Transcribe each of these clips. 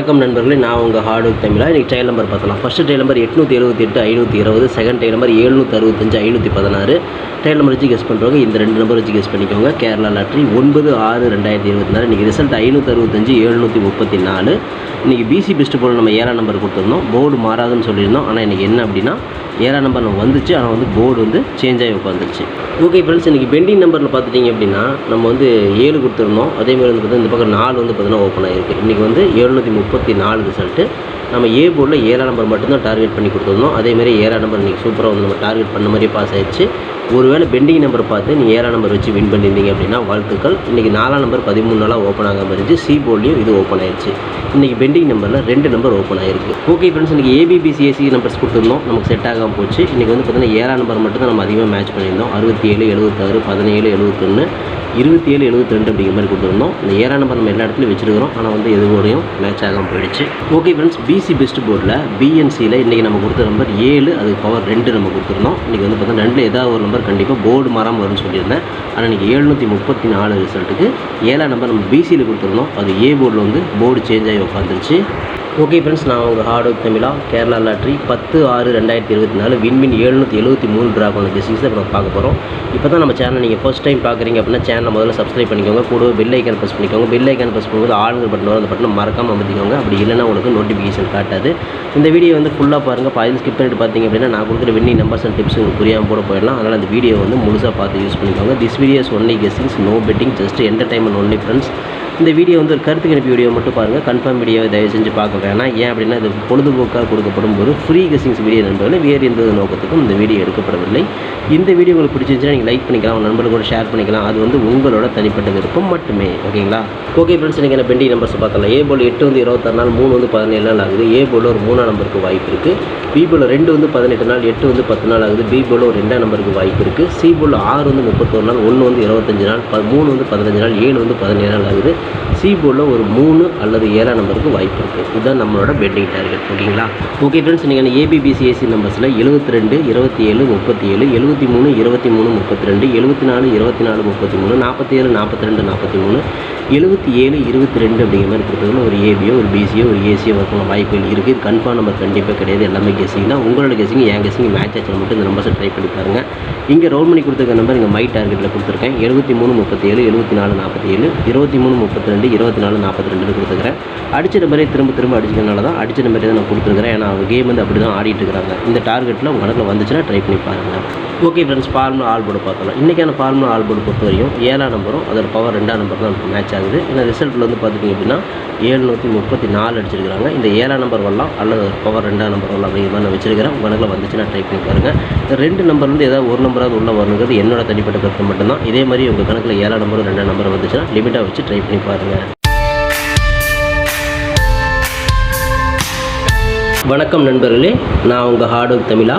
வணக்கம் நண்பர்களே நான் உங்கள் ஹார்டு ஒர்க் தமிழா. இன்றைக்கி டைல் நம்பர் பார்த்தலாம் ஃபஸ்ட்டு டைல் நம்பர் எட்நூற்றி எழுபத்தி எட்டு ஐநூற்றி இருபது. செகண்ட் டைல் நம்பர் எழுநூற்றி அறுபத்தஞ்சு ஐநூற்றி பதினாறு. டைல் நம்பர் வச்சு கெஸ் பண்ணுறவங்க இந்த ரெண்டு நம்பர் வச்சு கெஸ் பண்ணிக்கோங்க. கேரளா லாட்ரி ஒன்பது ஆறு ரெண்டாயிரத்தி இருபத்தி நாலு. இன்றைக்கி ரிசல்ட் ஐநூற்றி அறுபத்தஞ்சு எழுநூற்றி முப்பத்தி நாலு. இன்றைக்கி பிசி பெஸ்ட் போல் நம்ம ஏழாம் நம்பர் கொடுத்துருந்தோம். போர்டு மாறாதுன்னு சொல்லியிருந்தோம். ஆனால் இன்றைக்கி என்ன அப்படின்னா ஏழாம் நம்பர் நம்ம வந்துச்சு. ஆனால் வந்து போர்டு வந்து சேஞ்ச் ஆகி உட்காந்துருச்சு ஓகே ஃப்ரெண்ட்ஸ் இன்றைக்கி பெண்டிங் நம்பரில் பார்த்துட்டிங்க அப்படின்னா நம்ம வந்து ஏழு கொடுத்துருந்தோம். அதே மாதிரி வந்து பார்த்தீங்கன்னா இந்த பக்கம் நாலு வந்து பார்த்தீங்கன்னா ஓப்பன் ஆகிருக்கு இன்றைக்கி வந்து எழுநூற்றி முப்பத்தி நாலு ரிசல்ட்டு நம்ம ஏ போர்டில் ஏழாம் நம்பர் மட்டும்தான் டார்கெட் பண்ணி கொடுத்துருந்தோம். அதேமாதிரி ஏழாம் நம்பர் இன்றைக்கி சூப்பராக வந்து நம்ம டார்கெட் பண்ண மாதிரியே பாஸ் ஆயிடுச்சு. ஒருவேளை பெண்டிங் நம்பர் பார்த்து நீங்கள் ஏழாம் நம்பர் வச்சு வின் பண்ணியிருந்தீங்க அப்படின்னா வாழ்த்துக்கள். இன்றைக்கி நாலாம் நம்பர் பதிமூணு நாளாக ஓப்பன் ஆகாமல் இருந்துச்சு. சி போர்ட்லேயும் இது ஓப்பன் ஆயிடுச்சு இன்றைக்கி பெண்டிங் நம்பரில் ரெண்டு நம்பர் ஓப்பன் ஆயிருக்கு. ஓகே ஃப்ரெண்ட்ஸ் இன்றைக்கி ஏபிபிசிஎஸ்சி நம்பர்ஸ் கொடுத்துருந்தோம். நமக்கு செட் ஆகாமல் போச்சு. இன்றைக்கி வந்து பார்த்தீங்கன்னா ஏழாம் நம்பர் மட்டும் தான் நம்ம அதிகமாக மேட்ச் பண்ணியிருந்தோம். அறுபத்தி ஏழு எழுபத்தாறு பதினேழு எழுபத்தொன்று இருபத்தி ஏழு எழுபத்தி ரெண்டு அப்படிங்கிற மாதிரி கொடுத்துருந்தோம். இந்த ஏழாம் நம்பர் நம்ம எல்லா இடத்துலையும் வச்சிருக்கிறோம். ஆனால் வந்து எதுவோடையும் மேட்ச் ஆகாமல் போயிடுச்சு. ஓகே ஃப்ரெண்ட்ஸ் பிசி பெஸ்ட் போர்டில் பிஎன்சியில் இன்றைக்கி நம்ம கொடுத்த நம்பர் ஏழு அது பவர் ரெண்டு நம்ம கொடுத்துருந்தோம். இன்றைக்கி வந்து பார்த்தீங்கன்னா ரெண்டில் ஏதாவது ஒரு நம்பர் கண்டிப்பாக போர்டு மாறாமல் வரும்னு சொல்லியிருந்தேன். ஆனால் இன்றைக்கி எழுநூற்றி முப்பத்தி நாலு ரிசல்ட்டுக்கு ஏழாம் நம்பர் நம்ம பிசியில் கொடுத்துருந்தோம். அது ஏ போர்டில் வந்து போர்டு சேஞ்ச் ஆகி உட்காந்துருச்சு ஓகே ஃப்ரெண்ட்ஸ் நான் உங்கள் ஹார்ட் ஒர்க் தமிழா கேரளா லாட்ரி பத்து ஆறு ரெண்டாயிரத்தி இருபத்தி நாலு வின்மின் எழுநூற்றி எழுபத்தி மூணு ட்ராகோன் ஒன்று இப்போ நம்ம பார்க்க போகிறோம் இப்போ தான் நம்ம சேனல் நீங்கள் ஃபஸ்ட் டைம் பார்க்குறீங்க அப்படின்னா சேனலை முதல்ல சப்ஸ்கிரைப் பண்ணிக்கோங்க. கூடவே பெல் ஐக்கான் ப்ரெஸ் பண்ணிக்கோங்க. பெல் ஐக்கான் ப்ரெஸ் பண்ணும்போது ஆளுங்க பட்டன் வரும் அந்த பட்டனை மறக்காமல் அமைதிக்கோங்க அப்படி இல்லைனா உங்களுக்கு நோட்டிஃபிகேஷன் காட்டாது. இந்த வீடியோ வந்து ஃபுல்லாக பாருங்கள் பாதியில் ஸ்கிப் பண்ணிட்டு பார்த்தீங்க அப்படின்னா நான் கொடுக்குற வின்னி நம்பர்ஸ் அண்ட் டிப்ஸ் உங்களுக்கு புரியாமல் கூட போயிடலாம். அதனால் அந்த வீடியோ வந்து முழுசாக பார்த்து யூஸ் பண்ணிக்கோங்க. This videos only guessings no betting just entertainment only friends இந்த வீடியோ வந்து ஒரு கருத்து கணிப்பு வீடியோ மட்டும் பாருங்கள் கன்ஃபார்ம் வீடியோவை தயவு செஞ்சு பார்க்க வேணாம் ஏன் அப்படின்னா இது பொழுதுபோக்காக கொடுக்கப்படும் ஒரு ஃப்ரீ கசிங்ஸ் வீடியோ நண்பர்களே வேறு எந்த நோக்கத்துக்கும் இந்த வீடியோ எடுக்கப்படவில்லை. இந்த வீடியோ உங்களுக்கு பிடிச்சிருந்துச்சுன்னா நீங்கள் லைக் பண்ணிக்கலாம். உங்கள் நண்பர்கள் கூட ஷேர் பண்ணிக்கலாம். அது வந்து உங்களோட தனிப்பட்ட விருப்பம் மட்டுமே. ஓகேங்களா ஓகே ஃப்ரெண்ட்ஸ் நீங்கள் என்ன பெண்டிங் நம்பர்ஸ் பார்த்தலாம் ஏ போல் எட்டு வந்து இருபத்தாறு நாள் மூணு வந்து பதினேழு நாள் ஆகுது. ஏ போல் ஒரு மூணாம் நம்பருக்கு வாய்ப்பு இருக்குது பி போல் ரெண்டு வந்து பதினெட்டு நாள் எட்டு வந்து பத்து நாள் ஆகுது. பி போல் ஒரு ரெண்டாம் நம்பருக்கு வாய்ப்பு இருக்குது சி போல் ஆறு வந்து முப்பத்தொரு நாள் ஒன்று வந்து இருபத்தஞ்சு நாள் ப மூணு வந்து பதினஞ்சு நாள் ஏழு வந்து பதினேழு நாள் ஆகுது. சி போர்டில் ஒரு மூணு அல்லது ஏழாம் நம்பருக்கு வாய்ப்பு இருக்குது இதுதான் நம்மளோட பெட்டிங் டார்கெட் ஓகேங்களா? ஓகே ஃப்ரெண்ட்ஸ் நீங்கள் ஏபிபிசிஎஸ்சி நம்பர்ஸில் எழுபத்தி ரெண்டு இருபத்தி ஏழு முப்பத்தி ஏழு எழுபத்தி மூணு இருபத்தி மூணு முப்பத்தி ரெண்டு எழுபத்தி நாலு இருபத்தி நாலு முப்பத்தி மூணு நாற்பத்தி ஏழு நாற்பத்தி ரெண்டு நாற்பத்தி மூணு எழுபத்தி ஏழு இருபத்தி ரெண்டு அப்படிங்கிற மாதிரி இருக்கிறதுல ஒரு ஏபியோ ஒரு பிசியோ ஒரு ஏசியோ வரக்கூடிய வாய்ப்புகள் இருக்குது இது கன்ஃபார்ம் நம்பர் கண்டிப்பாக கிடையாது. எல்லாமே கெஸிங் தான். உங்களோட கெஸிங் என் கெஸிங் மேட்ச் ஆச்சு மட்டும் இந்த நம்பர்ஸை ட்ரை பண்ணி பாருங்கள் இங்கே ரோல் பண்ணி கொடுத்துருக்க நம்பர் இங்கே மை டார்கெட்டில் கொடுத்துருக்கேன். எழுபத்தி மூணு முப்பத்தி ஏழு எழுபத்தி நாலு நாற்பத்தி ஏழு இருபத்தி மூணு முப்பத்தி ரெண்டு இருபத்தி நாலு நாற்பத்தி ரெண்டு கொடுத்துருக்கிறேன். அடிச்ச நம்பரே திரும்ப திரும்ப அடிச்சதுனால தான் அடிச்ச நம்பரே தான் நான் கொடுத்துருக்கிறேன். ஏன்னா அவங்க கேம் வந்து அப்படி தான் ஆடிட்டு இருக்கிறாங்க. இந்த டார்கெட்டில் உங்கள் கணக்கில் வந்துச்சுன்னா ட்ரை பண்ணி பாருங்கள் okay friends formula all board பார்த்தலாம் இன்றைக்கான ஃபார்முலா ஆல் போர்டு பொறுத்த வரையும் ஏழாம் நம்பரும் அதோட பவர் ரெண்டாம் நம்பர் தான் மேட்ச் ஆகுது. இந்த ரிசல்ட்டில் வந்து பார்த்துட்டிங்க அப்படின்னா ஏழ்நூற்றி முப்பத்தி நாலு அடிச்சிருக்கிறாங்க. இந்த ஏழாம் நம்பர் வரலாம் அல்லது பவர் ரெண்டாம் நம்பர் வரலாம் அப்படிங்கிற மாதிரி நான் வச்சிருக்கிறேன். உங்கள் கணக்கில் வந்துச்சுன்னா ட்ரை பண்ணி பாருங்கள் இந்த ரெண்டு நம்பர்லேருந்து ஏதாவது ஒரு நம்பராவது உள்ள வரணுங்கிறது என்னோட தனிப்பட்ட கருத்து மட்டும்தான். இதே மாதிரி உங்கள் கணக்கில் ஏழாம் நம்பரும் ரெண்டாம் நம்பர் வந்துச்சுன்னா லிமிட்டாக வச்சு ட்ரை பண்ணி பாருங்கள் வணக்கம் நண்பர்களே நான் உங்கள் ஹார்ட் ஒர்க் தமிழா.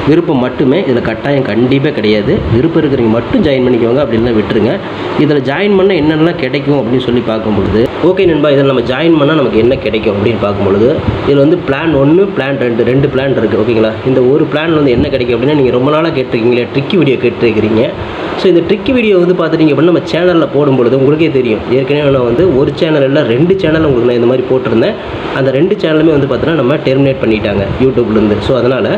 விருப்பம் மட்டுமே இதில் கட்டாயம் கண்டிப்பாக கிடையாது. விருப்பம் இருக்கிறவங்க மட்டும் ஜாயின் பண்ணிக்கோங்க அப்படின்னா விட்டுருங்க. இதில் ஜாயின் பண்ணால் என்னென்னலாம் கிடைக்கும் அப்படின்னு சொல்லி பார்க்கும்பொழுது ஓகே நண்பா இதில் நம்ம ஜாயின் பண்ணால் நமக்கு என்ன கிடைக்கும் அப்படின்னு பார்க்கும்பொழுது இதில் வந்து பிளான் ஒன்று பிளான் ரெண்டு ரெண்டு பிளான் இருக்குது ஓகேங்களா இந்த ஒரு பிளான் வந்து என்ன கிடைக்கும் அப்படின்னா நீங்கள் ரொம்ப நாளாக கேட்டிருக்கீங்களே ட்ரிக்கி வீடியோ கேட்டிருக்கிறீங்க. ஸோ இந்த ட்ரிக்கி வீடியோ வந்து பார்த்துட்டிங்க அப்படின்னா நம்ம சேனலில் போடும்பொழுது உங்களுக்கே தெரியும். ஏற்கனவே நான் வந்து ஒரு சேனல் இல்லை ரெண்டு சேனல் உங்களுக்கு நான் இந்த மாதிரி போட்டிருந்தேன். அந்த ரெண்டு சேனலுமே வந்து பார்த்தீங்கன்னா நம்ம டெர்மினேட் பண்ணிட்டாங்க யூடியூப்லேருந்து ஸோ அதனால்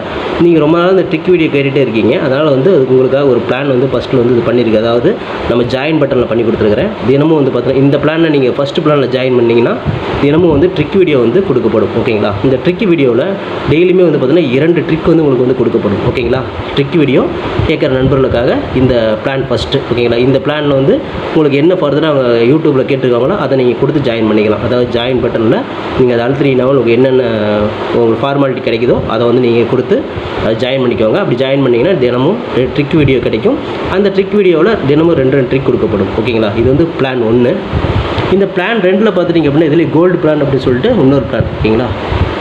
நீங்கள் ரொம்ப நாள் இந்த ட்ரிக் வீடியோ கேட்டுகிட்டே இருக்கீங்க. அதனால் வந்து அதுக்கு உங்களுக்காக ஒரு பிளான் வந்து ஃபஸ்ட்டில் வந்து இது பண்ணியிருக்கு அதாவது நம்ம ஜாயின் பட்டனில் பண்ணி கொடுத்துருக்குறேன். தினமும் வந்து பார்த்தீங்கன்னா இந்த பிளானை நீங்கள் ஃபஸ்ட்டு பிளானில் ஜாயின் பண்ணிங்கன்னா தினமும் வந்து ட்ரிக் வீடியோ வந்து கொடுக்கப்படும். ஓகேங்களா இந்த ட்ரிக் வீடியோவில் டெய்லியுமே வந்து பார்த்தீங்கன்னா இரண்டு ட்ரிக் வந்து உங்களுக்கு வந்து கொடுக்கப்படும். ஓகேங்களா ட்ரிக் வீடியோ கேட்குற நண்பர்களுக்காக இந்த பிளான் ஃபஸ்ட்டு ஓகேங்களா இந்த பிளானில் வந்து உங்களுக்கு என்ன ஃபர்தராக அவங்க யூடியூப்பில் கேட்டிருக்காங்களோ அதை நீங்கள் கொடுத்து ஜாயின் பண்ணிக்கலாம். அதாவது ஜாயின் பட்டனில் நீங்கள் அதை அழுத்தினீங்கன்னா உங்களுக்கு என்னென்ன உங்களுக்கு ஃபார்மாலிட்டி கிடைக்குதோ அதை வந்து நீங்கள் கொடுத்து ஜாயின் பண்ணிக்கோங்க. அப்படி ஜாயின் பண்ணிங்கன்னா தினமும் ட்ரிக் வீடியோ கிடைக்கும். அந்த ட்ரிக் வீடியோவில் தினமும் ரெண்டு ரெண்டு ட்ரிக் கொடுக்கப்படும். ஓகேங்களா இது வந்து பிளான் ஒன்று இந்த பிளான் ரெண்டில் பார்த்துட்டிங்க அப்படின்னா இதில் கோல்டு பிளான் அப்படின்னு சொல்லிட்டு இன்னொரு பிளான் ஓகேங்களா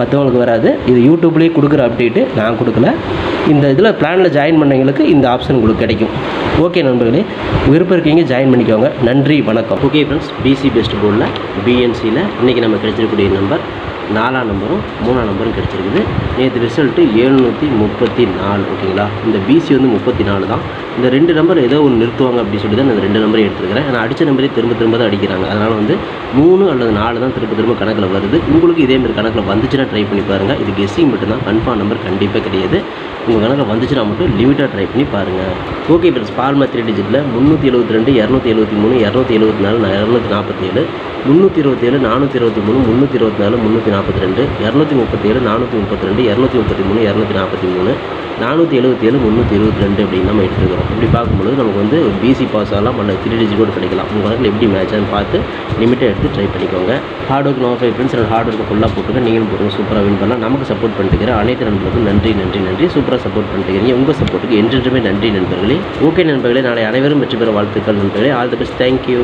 மற்றவங்களுக்கு வராது. இது யூடியூப்லேயே கொடுக்குற அப்டேட்டு நான் கொடுக்கல. இந்த இதில் பிளானில் ஜாயின் பண்ணவங்களுக்கு இந்த ஆப்ஷன் உங்களுக்கு கிடைக்கும். ஓகே நண்பர்களே விருப்பம் இருக்கீங்க ஜாயின் பண்ணிக்கோங்க. நன்றி வணக்கம். ஓகே ஃப்ரெண்ட்ஸ் பிசி பெஸ்ட் போர்டில் பிஎன்சியில் இன்றைக்கி நம்ம கிடைச்சிருக்கக்கூடிய நம்பர் நாலாம் நம்பரும் மூணாம் நம்பரும் கிடச்சிருக்குது. நேற்று ரிசல்ட்டு எழுநூற்றி முப்பத்தி நாலு ஓகேங்களா? இந்த பிசி வந்து முப்பத்தி நாலு தான். இந்த ரெண்டு நம்பர் ஏதோ ஒன்று நிறுத்துவாங்க அப்படின்னு சொல்லி தான் நான் இந்த ரெண்டு நம்பரையும் எடுத்துருக்கிறேன். நான் அடித்த நம்பரே திரும்ப திரும்ப தான் அடிக்கிறாங்க. அதனால் வந்து மூணு அல்லது நாலு தான் திரும்ப திரும்ப கணக்கில் வருது. உங்களுக்கு இதேமாதிரி கணக்கில் வந்துச்சுன்னா ட்ரை பண்ணி பாருங்கள் இது கெஸ்ஸிங் மட்டும்தான். கன்ஃபார்ம் நம்பர் கண்டிப்பாக கிடையாது. உங்கள் கணக்கில் வந்துச்சுன்னா மட்டும் லிமிட்டாக ட்ரை பண்ணி பாருங்கள் ஓகே ஃப்ரெண்ட்ஸ் ஃபார்மா த்ரீ டிஜிட்டில் முந்நூற்றி எழுபத்தி ரெண்டு இரநூத்தி எழுபத்தி மூணு இரநூத்தி எழுபத்தி நாலு இரநூத்தி நாற்பத்தி ஏழு முந்நூற்றி இருபத்தேழு நானூற்றி இருபத்தி மூணு முந்நூற்றி இருபத்தி நாலு முந்நூற்றி நாற்பத்தி ரெண்டு இரநூத்தி முப்பத்தேழு நானூற்றி முப்பத்தி ரெண்டு இரநூத்தி முப்பத்தி மூணு இரநூத்தி நாற்பத்தி மூணு நானூற்றி எழுபத்தி ஏழு முந்நூற்றி இருபத்தி ரெண்டு அப்படின்னு நம்ம எடுத்துருக்கிறோம். இப்படி பார்க்கும்போது நமக்கு வந்து பிசி பாஸ் ஆகலாம் பண்ண த்ரீ டிஜி கூட கிடைக்கலாம். உங்கள் கணக்கில் எப்படி மேட்ச்னு பார்த்து லிமிட்டை எடுத்து ட்ரை பண்ணிக்கோங்க. Hard work no five friends hard work ஃபுல்லாக போட்டுருங்க நீங்களும் போட்டுங்க சூப்பராக வின் பண்ணலாம் நமக்கு சப்போர்ட் பண்ணிட்டுக்கிற அனைத்து நண்பர்களுக்கும் நன்றி நன்றி நன்றி. சூப்பராக சப்போர்ட் பண்ணிட்டுக்கிறீங்க உங்கள் சப்போர்ட்டுக்கு என்றென்றுமே நன்றி நண்பர்களே. ஓகே நண்பர்களே. நாளை அனைவரும் வெற்றி பெற வாழ்த்துக்கள் நண்பர்களே. All the best thank you